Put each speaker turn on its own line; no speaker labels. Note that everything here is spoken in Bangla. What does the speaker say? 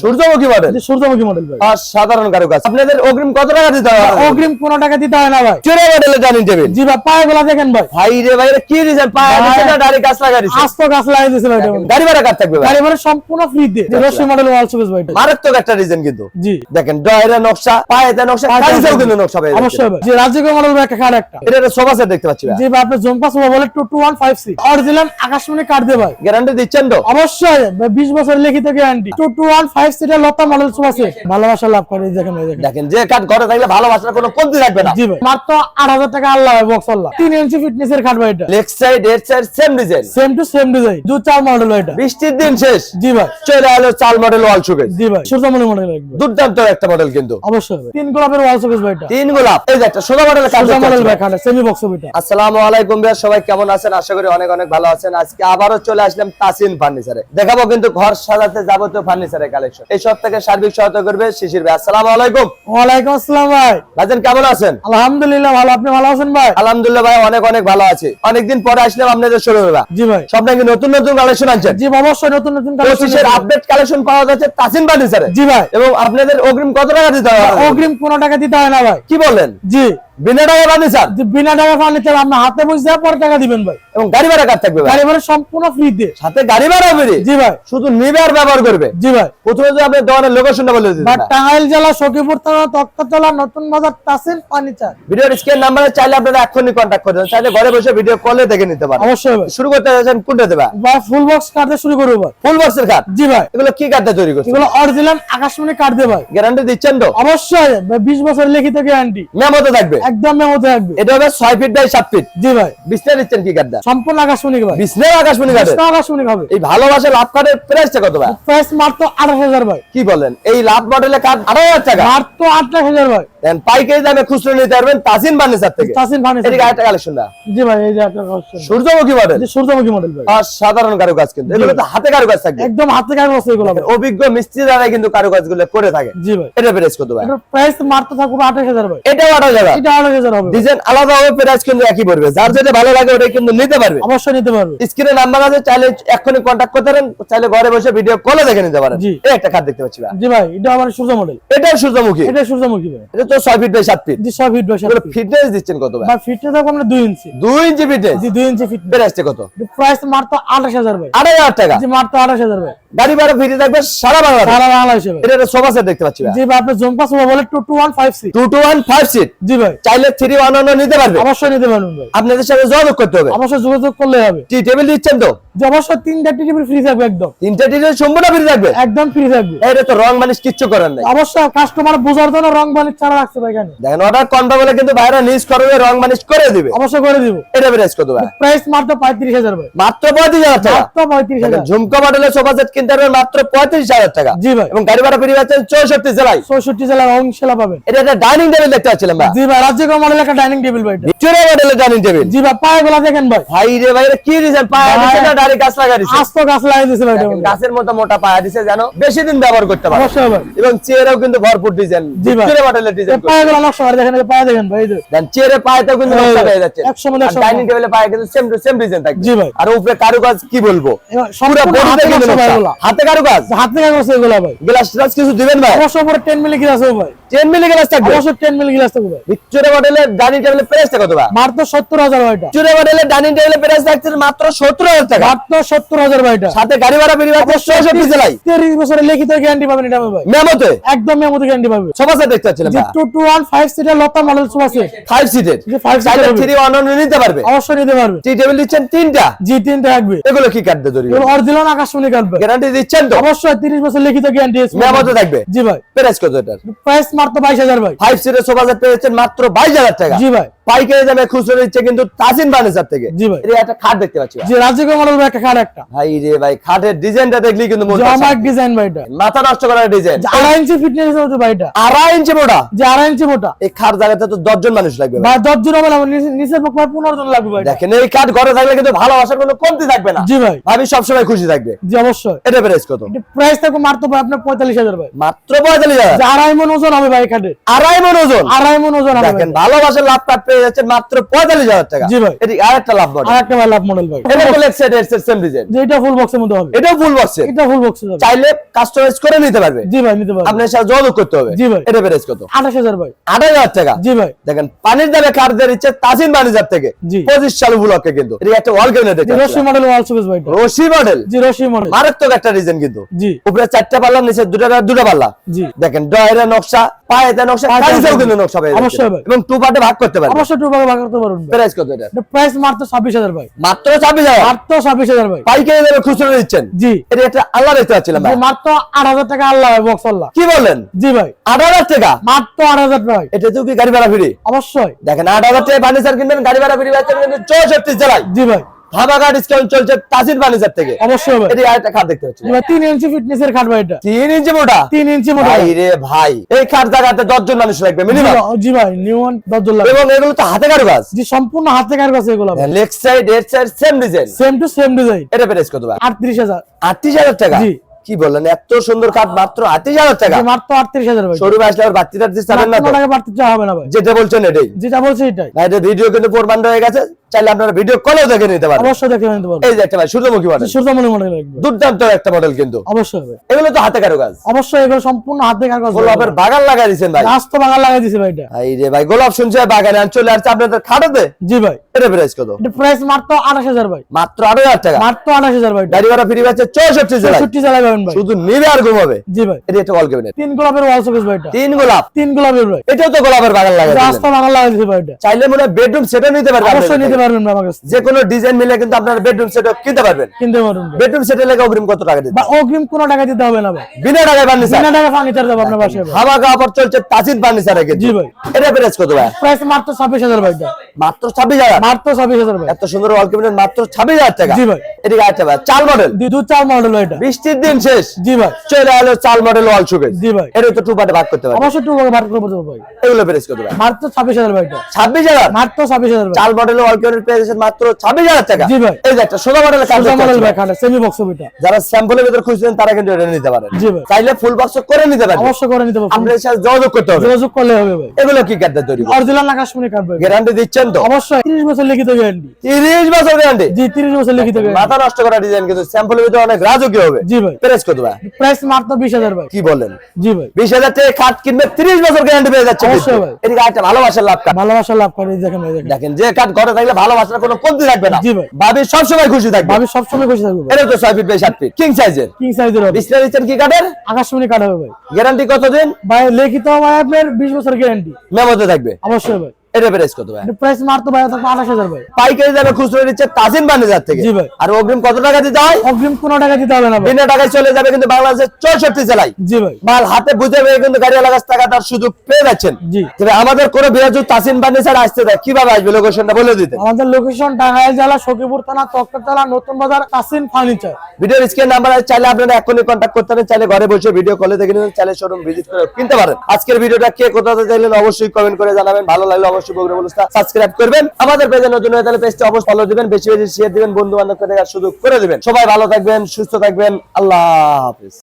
সূর্যমুখী মডেল
সূর্যমুখী মডেল ভাই।
আর সাধারণ কারুকাজ আপনাদের অগ্রিম কত টাকা দিতে হবে?
অগ্রিম কোনো টাকা দিতে হয় না ভাই।
চুরে ডাইনিং টেবিল
জি ভাই পায়ে গোলা দেখেন ভাই।
ভাই রে ভাই কি ডিজাইন পায়ে
ভাই।
না
আস্ত ভাই এটা।
গাড়ি ভাড়া কার থাকবে ভাই?
গাড়ি ভাড়া সম্পূর্ণ ফ্রি দিয়ে যে রশ্মি মডেল ওয়াল ভাই
মারাত্মক একটা ডিজাইন কিন্তু।
জি।
দেখেন ডয়ের নকশা পায়েতে নকশা কালিতেও
নকশা।
কিন্তু নকশা পেয়ে যাচ্ছে।
অবশ্যই ভাই। রাজ্যকে মডেল ভাই একটা একটা।
এটা একটা সোফা সেট দেখতে পাচ্ছি ভাই।
জি ভাই আপনি জম্পা সোফা বলে অরিজিনাল আকাশমণি কার্ড দিয়ে ভাই।
গ্যারান্টি দিচ্ছেন তো?
অবশ্যই। ভাই, বিশ বছর লিখিত guarantee two two one five সিটের লতা মডেল সেট ভালোবাসা লাভ করে দেখেন দেখেন।
যে কাঠ ঘরে থাকলে ভালোবাসার কোনো কমতি থাকবে না।
ভাই। মাত্র আট হাজার টাকা আল্লাহ বক্স আল্লাহ। তিন ইঞ্চি ফিটনেস এর ভাই এটা।
Side head side same design
same to same design দু চার মডেল এটা।
বৃষ্টির দিন শেষ।
জি ভাই।
চলে এলো চাল মডেল ওয়াল সুকেস
জি ভাই সূর্যমণি মডেল
দুর্দান্ত একটা মডেল কিন্তু।
অবশ্যই তিন গোলাপের ওয়াল শোকেস ভাই এটা।
তিন গোলাপ। এই যে একটা সোজা মডেলের কাজ
মডেল ভাই সেমি বক্স ভাই এটা।
আসসালামু আলাইকুম ভাইয়া সবাই কেমন আছেন? আশা করি অনেক অনেক ভালো আছেন। আজকে আবারও চলে আসলাম তাসিন ফার্নিচারে দেখাবো কিন্তু ঘর সাজাতে যাবতীয় ফার্নিচারের কালেকশন এই সব থেকে সার্বিক সহায়তা করবে শিশির ভাই। আসসালামু আলাইকুম।
ওয়ালাইকুম আসসালাম ভাই।
ভাইজান কেমন আছেন?
আলহামদুলিল্লাহ ভালো। আপনি ভালো আছেন ভাই?
আলহামদুলিল্লাহ ভাই অনেক অনেক ভালো আছি। অনেকদিন পরে আসলাম আপনাদের শোরুমে
জি ভাই।
সব নাকি নতুন নতুন কালেকশন আনছেন?
জি অবশ্যই নতুন নতুন কালেকশন
আপডেট কালেকশন পাওয়া যাচ্ছে তাসিন ফার্নিচারে
জি ভাই।
এবং আপনাদের অগ্রিম কত টাকা দিতে হবে?
অগ্রিম কোনো টাকা দিতে হয় না ভাই।
কি বলেন?
জি।
বিনা টাকা ফার্নিচার
যে বিনা টাকা ফার্নিচার আপনি হাতে বুঝতে পরে টাকা দিবেন ভাই।
এবং গাড়ি ভাড়া কার থাকবে
গাড়ি ভাড়া সম্পূর্ণ ফ্রি দিয়ে
সাথে গাড়ি ভাড়া ফ্রি
জি ভাই।
শুধু নিবে আর ব্যবহার করবে?
জি ভাই।
প্রথমে যদি আপনার দোকানের লোকেশনটা বলে দিতে
বা টাঙ্গাইল জেলা সখীপুর থানা তক্তাতলা নতুন বাজার তাসিল ফার্নিচার।
ভিডিওর স্ক্রিন নাম্বারে চাইলে আপনারা এখনই কন্ট্যাক্ট করতে পারেন চাইলে ঘরে বসে ভিডিও কলে দেখে নিতে পারেন।
অবশ্যই ভাই।
শুরু করতে যাচ্ছেন কোনটা দেবা?
ফুল বক্স কাটতে শুরু করব ভাই।
ফুল বক্সের
জি ভাই।
এগুলো কি তৈরি করছে
এগুলো অরিজিনাল আকাশমণি ভাই।
গ্যারান্টি দিচ্ছেন তো?
অবশ্যই ভাই, বিশ বছর লিখিত গ্যারান্টি
মেমোতে থাকবে?
একদম মেমো থাকবে।
এটা হবে ছয় ফিট বাই সাত ফিট
জি ভাই।
বিছনা দিচ্ছেন কি গাদা
সম্পূর্ণ আকাশমণি ভাই।
বিছনা আকাশমণি গাদা
বিশটা আকাশমণি হবে।
এই ভালোবাসা লাভ কার্ডের প্রাইসটা কত ভাই?
প্রাইস মাত্র আঠাশ হাজার ভাই।
কি বলেন? এই লাভ মডেলে কাঠ আড়াই হাজার টাকা।
মাত্র আঠাশ হাজার ভাই।
দেন পাইকারি দামে খুচরো নিতে পারবেন তাসিন বার্নিচার থেকে।
তাসিন ফার্নিচার
এদিকে আরেকটা কালেকশন
জি ভাই এই যে একটা collection।
সূর্যমুখী মডেল
সূর্যমুখী মডেল ভাই।
আর সাধারণ কারুকাজ কিন্তু। এগুলো তো হাতে কারুকাজ থাকবে।
একদম হাতে কাজ এগুলো
অভিজ্ঞ মিস্ত্রি দ্বারা কিন্তু করে থাকে।
জি ভাই।
এটা প্রাইস কত ভাই?
এটার প্রাইস মাত্র থাকবে আঠাশ হাজার ভাই।
এটাও আঠাশ হাজার।
এটা আঠাশ হাজার হবে।
ডিজাইন আলাদা হবে প্রাইস কিন্তু একই পড়বে। যার যেটা ভালো লাগে ওটা কিন্তু নিতে পারবে।
অবশ্যই নিতে পারবে।
স্ক্রিনে নাম্বার আছে চাইলে এক্ষুনি কন্ট্যাক্ট করতে পারেন চাইলে ঘরে বসে ভিডিও কলে দেখে নিতে পারেন। এই একটা কাঠ দেখতে পাচ্ছি ভাই।
জি ভাই এটা আমার সূর্য মডেল
এটাও সূর্যমুখী।
এটা সূর্যমুখী ভাই।
এটা তো ছয় ফিট বাই সাত ফিট
জি সব হিট ভাই সব
ফিটনেস দিচ্ছেন কত ভাই?
ভাই ফিটটা থাকবে আমরা দুই ইঞ্চি
দুই ইঞ্চি ফিটনেস
জি দুই ইঞ্চি ফিট
প্রাইসটা কত?
প্রাইস মাত্র আঠাশ হাজার ভাই।
আড়াই হাজার টাকা।
জি মাত্র আঠাশ হাজার ভাই।
গাড়ি ভাড়া ফ্রি থাকবে সারা বাংলা
সারা বাংলা হিসেবে
এটা সোফা সেট দেখতে পাচ্ছি ভাই।
জি ভাই আপনি সোফা বলে জি ভাই।
চাইলে নিতে পারবে।
অবশ্যই নিতে পারবেন ভাই।
আপনাদের সাথে যোগাযোগ করতে হবে।
অবশ্যই যোগাযোগ করলে হবে।
টি টেবিল দিচ্ছেন তো?
যে তিনটা টিভি ফ্রি থাকবে একদম।
তিনটা টিটেল সম্পূর্ণ ফ্রি থাকবে?
একদম ফ্রি থাকবে।
এটা তো রং মানিস কিচ্ছু করার নাই।
অবশ্যই কাস্টমার বোঝার জন্য রং বানিয়ে ছাড়া রাখছে ভাই এখানে।
দেখেন অর্ডার কনফার্ম হলে কিন্তু বাইরে নিজ করবে রং মানিস করে দিবে।
অবশ্যই করে দিব।
এটা প্রাইস কত ভাই?
প্রাইস মাত্র পঁয়ত্রিশ হাজার ভাই।
মাত্র পঁয়ত্রিশ হাজার টাকা?
মাত্র পঁয়ত্রিশ
দেখেন,
হাজার
ঝুমকা মডেলের সোফা সেট কিনতে পারবেন মাত্র পঁয়ত্রিশ হাজার টাকা।
জি ভাই।
এবং গাড়ি ভাড়া ফ্রি পাচ্ছেন চৌষট্টি জেলায়।
চৌষট্টি জেলা অংশেলা পাবেন।
এটা একটা ডাইনিং টেবিল দেখতে পাচ্ছিলাম ভাই।
জি ভাই একটা ডাইনিং টেবিল ভাই এটা।
চুরে মডেলের ডাইনিং টেবিল
জি ভাই পায়ে দেখেন ভাই।
ভাই রে ভাই কি ডিজাইন পায়া ডাইরেক্ট গাছ লাগা দিছে।
আস্ত গাছ ভাই।
গাছের মতো মোটা পায়া দিছে জানো বেশি দিন ব্যবহার করতে পারে।
অবশ্যই ভাই
এবং চেয়ারেও কিন্তু ভরপুর ডিজাইন।
জি ভাই।
চুরে মডেলের ডিজাইন
পায়ে গোলা নকশা করে দেখেন দেখেন ভাই
দেন চেয়ারে পায়েতেও কিন্তু নকশা পেয়ে যাচ্ছে।
একশো মধ্যে একশো
ডাইনিং টেবিলে পায়ে কিন্তু সেম টু সেম ডিজাইন থাকবে।
জি ভাই।
আর উপরে কারুকাজ কি বলব? পুরো বডিতে কিন্তু হাতে কারুকাজ?
হাত এগুলা ভাই।
গ্লাস ট্লাস কিছু দিবেন ভাই?
অবশ্যই পুরো টেন মিলি গ্লাস হবে ভাই।
10 মিলি গ্লাস থাকবে?
অবশ্যই টেন মিলি গ্লাস থাকবে ভাই।
ভিক্টোরিয়া মডেলের ডাইনিং টেবিলের প্রাইসটা কত ভাই?
মাত্র সত্তর হাজার ভাই এটা।
ভিক্টোরিয়া মডেলের ডাইনিং টেবিলের প্রাইস থাকছে মাত্র 70000 টাকা।
মাত্র সত্তর হাজার ভাই
সাথে গাড়ি ভাড়া ফ্রি পাচ্ছে 64 জেলায়।
তিরিশ বছরের লিখিত গ্যারান্টি পাবেন এটা ভাই।
মেমোতে
একদম মেমোতে গ্যারান্টি পাবে।
সোফা সেট দেখতে পাচ্ছিলাম
যে two two one five seater লতা মডেল সোফা সেট
5 সিটের
ফাইভ সিটার
3 ওয়ান নিতে পারবে।
অবশ্যই নিতে পারবে।
টি টেবিল দিচ্ছেন তিনটা।
জি তিনটা থাকবে
এগুলো কি তৈরি
এগুলো অরিজিনাল আকাশমণি কাটবে
গ্যারান্টি দিচ্ছেন তো?
অবশ্যই তিরিশ বছর লিখিত গ্যারান্টি
মেমোতে থাকবে?
জি ভাই।
প্রাইস কত এটার?
প্রাইস মাত্র বাইশ হাজার ভাই।
5 সিটের সোফা সেট পেয়েছেন মাত্র 22000 টাকা।
জি ভাই।
পাইকারি দামে খুচরো দিচ্ছে কিন্তু তাজিন ফার্নিচার থেকে।
জি ভাই।
এটা একটা খাট দেখতে পাচ্ছি
মডেল ভাই একটা খাট একটা।
ভাই রে ভাই খাটের ডিজাইনটা দেখলি কিন্তু মন
জমাক ডিজাইন ভাই এটা।
মাথা নষ্ট করার ডিজাইন।
যে আড়াই ইঞ্চি ফিটনেস হচ্ছে ভাই এটা।
আড়াই ইঞ্চি মোটা?
যে আড়াই ইঞ্চি মোটা।
এই খাট জায়গাতে তো মানুষ লাগবে ভাই।
জন হবে আমার নিচের পক্ষ জন লাগবে ভাই
দেখেন এই খাট ঘরে থাকলে কিন্তু ভালোবাসার কোনো কমতি থাকবে না।
জি ভাই।
ভাবি সবসময় খুশি থাকবে।
জি অবশ্যই।
এটা প্রাইস কত?
প্রাইস থাকবে মাত্র ভাই আপনার পঁয়তাল্লিশ হাজার ভাই।
মাত্র পঁয়তাল্লিশ হাজার?
যে আড়াই মন ওজন হবে ভাই খাটে।
আড়াই মন ওজন?
আড়াই মন ওজন হবে
দেখেন ভালোবাসার লাভ কাট পেয়ে মাত্র পঁয়তাল্লিশ হাজার টাকা।
জি ভাই।
আরেকটা লাভ
আরেকটা লাভ মডেল ভাই।
এটা সেম ডিজাইন
এটা ফুল বক্সের মধ্যে হবে।
এটা ফুল বক্সে
এটা ফুল বক্সে হবে।
চাইলে কাস্টমাইজ করে নিতে পারবে।
জি ভাই নিতে পারবে।
আপনার সাথে যোগাযোগ করতে হবে।
জি ভাই।
এটা প্রাইস কত?
28000 ভাই।
28000 টাকা।
জি ভাই।
দেখেন পানির দামে কারদের ইচ্ছে তাজিন ম্যানেজার থেকে। 25 সাল ব্লকে কিন্তু। এটা একটা ওয়াল
রশি মডেল ওয়াল সুবেস ভাই
রশি মডেল
জি রশি মডেল
মারাত্মক একটা ডিজাইন কিন্তু।
জি।
উপরে চারটা পাল্লা নিচে দুটো দুটো পাল্লা।
জি।
দেখেন ডয়রা নকশা পায়েতে নকশা কিন্তু নকশা পাই
অবশ্যই
এবং টু পার্টে ভাগ করতে পারবে। 600 দিচ্ছেন
জি।
এটা একটা আল্লাহ রেখে আছিলাম ভাই।
মাত্র 8000 টাকা আল্লাহ বক্স আল্লাহ।
কি বলেন
জি ভাই।
8000 টাকা?
মাত্র 8000 ভাই।
এটা তো কি গাড়ি ভাড়া ফ্রি?
অবশ্যই।
দেখেন 8000 টাকা ফার্নিচার কিনবেন গাড়ি ভাড়া ফ্রি বাচ্চা কিন্তু 64 জেলায়।
জি ভাই।
ধামাকা ডিসকাউন্ট চলছে ফার্নিচার থেকে।
অবশ্যই
এটি আরেকটা খাট দেখতে পাচ্ছি।
তিন ইঞ্চি ফিটনেস এর খাট ভাই এটা।
তিন ইঞ্চি মোটা?
তিন ইঞ্চি মোটা।
ভাই রে ভাই এই খাট জায়গাতে দশজন মানুষ লাগবে মিনিমাম
জি ভাই নিউন দরজল লাগে
এবং এগুলো তো হাতে কারু কাজ
জি সম্পূর্ণ হাতে কার কাছে এগুলো
leg side head side same design
same to same design
এটা প্রাইস কত ভাই?
আটত্রিশ হাজার।
আটত্রিশ হাজার টাকা?
জি।
কি বললেন এত সুন্দর কাঠ মাত্র আটত্রিশ হাজার টাকা?
মাত্র আটত্রিশ হাজার ভাই।
শোরুমে আসলে আর বাড়তি না
টাকা বাড়তে হবে না ভাই।
যেটা বলছেন এটাই।
যেটা বলছে এটাই।
ভিডিও কিন্তু প্রমাণ হয়ে গেছে। চাইলে আপনারা ভিডিও কলেও দেখে নিতে পারেন।
অবশ্যই দেখে নিতে পারব
এই যে একটা ভাই সূর্যমুখী মডেল
সূর্যমণি মডেল
দুর্দান্ত একটা মডেল কিন্তু।
অবশ্যই ভাই
এগুলো তো হাতে কারু কাজ
অবশ্যই এগুলো সম্পূর্ণ হাতে কার কাছে
গোলাপের বাগান লাগাই দিয়েছেন ভাই।
রাস্ত বাগান লাগাই দিছে ভাই এটা।
এই রে ভাই গোলাপ শুনছে বাগানে আর চলে আসছে। আপনাদের খাটাতে?
জি ভাই।
এটা প্রাইস কত?
এটা প্রাইস মাত্র আঠাশ হাজার ভাই।
মাত্র আট হাজার টাকা।
মাত্র আঠাশ হাজার ভাই
গাড়ি ভাড়া ফ্রি পাচ্ছে চৌষট্টি জেলায়।
ছুটি চালাই পাবেন ভাই।
শুধু নিবে আর ঘুমাবে।
জি ভাই।
এটা একটা ওয়াল ক্যাবিনেট
তিন গোলাপের ওয়াল শোকেস ভাই এটা।
তিন গোলাপ।
তিন গোলাপের ভাই।
এটাও তো গোলাপের বাগান লাগাই দিলেন।
রাস্তা বাগান লাগাই দিছে ভাই এটা।
চাইলে মনে বেডরুম সেটও নিতে পারবেন
অবশ্যই নিতে
থেকে।
পারবেন আমার কাছে
যে কোনো ডিজাইন মিলে কিন্তু আপনার বেডরুম কিনতে পারবেন।
কিনতে পারবেন
বেডরুম লেগে অগ্রিম কত টাকা দিতে?
বা অগ্রিম কোনো টাকা দিতে হবে না ভাই।
বিনা টাকায় ফার্নিচার
বিনা টাকা ফার্নিচার দেবো আপনার বাসায়
হামাকা অফার চলছে তাজিদ ফার্নিচারে
জি ভাই।
এটা প্রাইস কত ভাই?
প্রাইস মাত্র ছাব্বিশ হাজার ভাই
মাত্র ছাব্বিশ হাজার?
মাত্র ছাব্বিশ হাজার ভাই।
এত সুন্দর ওয়াল ক্যাবিনেট মাত্র ছাব্বিশ হাজার টাকা।
জি ভাই।
আচ্ছা ভাই চাল মডেল
চার মডেল এটা।
বৃষ্টির দিন শেষ।
জি ভাই।
চলে এলো চাল মডেল ওয়াল
জি ভাই।
এটা তো টু পার্টে ভাগ করতে পারবে
অবশ্যই টু ভাগে ভাগ করে দেবো ভাই।
এগুলো প্রাইস কত ভাই?
মাত্র ছাব্বিশ হাজার ভাই এটা।
ছাব্বিশ হাজার?
মাত্র ছাব্বিশ হাজার ভাই।
চাল মডেল ওয়াল ক্যাবিনেট পেয়ে মাত্র ছাব্বিশ হাজার টাকা।
জি ভাই।
এই যে একটা সোজা মডেলের কাজ
সোজা মডেল ভাই খাটে সেমি বক্স এটা
যারা স্যাম্পলের ভিতর খুঁজছেন তারা কিন্তু এটা নিতে পারেন।
জি ভাই।
চাইলে ফুল বক্স করে নিতে পারেন
অবশ্যই করে নিতে পারব
আপনার সাথে যোগাযোগ করতে হবে।
যোগাযোগ করলে হবে ভাই।
এগুলো কি কাটতে তৈরি
অরিজিনাল আকাশমণি কার্ড ভাই।
গ্যারান্টি দিচ্ছেন তো?
অবশ্যই। তিরিশ বছর লিখিত গ্যারান্টি
তিরিশ বছর গ্যারান্টি
জি তিরিশ বছর লিখিত গ্যারান্টি
মাথা নষ্ট করা ডিজাইন কিন্তু স্যাম্পলের ভিতরে অনেক রাজকীয় হবে।
জি ভাই।
প্রেস কত ভাই?
প্রাইস মাত্র বিশ হাজার ভাই।
কি বলেন?
জি ভাই।
বিশ হাজার টাকা খাট কিনবে তিরিশ বছর গ্যারান্টি পেয়ে যাচ্ছে
অবশ্যই ভাই।
এদিকে একটা ভালোবাসার লাভ কাট
ভালোবাসা লাভ করে দেখেন
যে কাঠ ঘরে থাকলে ভালোবাসার কোনো কমতি থাকবে না। ভাবি সবসময় খুশি থাকবে।
ভাবি সবসময় খুশি থাকবে।
এটা তো ছয় ফিট বাই সাত ফিট কিং সাইজের
কিং সাইজের হবে।
বিছনা দিচ্ছেন কি কাঠের?
আকাশমণি কাটা হবে ভাই।
গ্যারান্টি কতদিন?
ভাই লিখিত ভাই আপনার বিশ বছর গ্যারান্টি
মেমোতে থাকবে।
অবশ্যই ভাই।
এটা কত ভাই?
প্রাইস মাত্র ভাই থাকবে আঠাশ হাজার ভাই।
পাইকারি দামে খুচরো দিচ্ছে তাজিম বানিজার থেকে।
জি ভাই।
আর অগ্রিম কত টাকা দিতে হয়?
অগ্রিম কোনো টাকা দিতে হবে না
বিনা টাকায় চলে যাবে কিন্তু বাংলাদেশের চৌষট্টি জেলায়।
জি ভাই।
মাল হাতে বুঝে পেয়ে কিন্তু গাড়িওয়ালা কাছ টাকা তার সুযোগ পেয়ে যাচ্ছেন।
জি।
তবে আমাদের কোনো বিরাজু তাসিম ফার্নিচার আসতে দেয়। কীভাবে আসবে? লোকেশনটা বলে দিতে।
আমাদের লোকেশন টাঙ্গাইল জেলা সখীপুর থানা তক্কতলা নতুন বাজার কাসিম ফার্নিচার
ভিডিওর স্ক্রিন নাম্বার আছে চাইলে আপনারা এখনই কন্ট্যাক্ট করতে পারেন। চাইলে ঘরে বসে ভিডিও কলে দেখে নিন চাইলে শোরুম ভিজিট করে কিনতে পারেন। আজকের ভিডিওটা কে কোথাতে চাইলেন অবশ্যই কমেন্ট করে জানাবেন। ভালো লাগলে আমাদের নতুন তাহলে দিবেন, বেশি দিবেন বন্ধু করে দিবেন। সবাই ভালো থাকবেন, সুস্থ থাকবেন, আল্লাহ হাফিজ।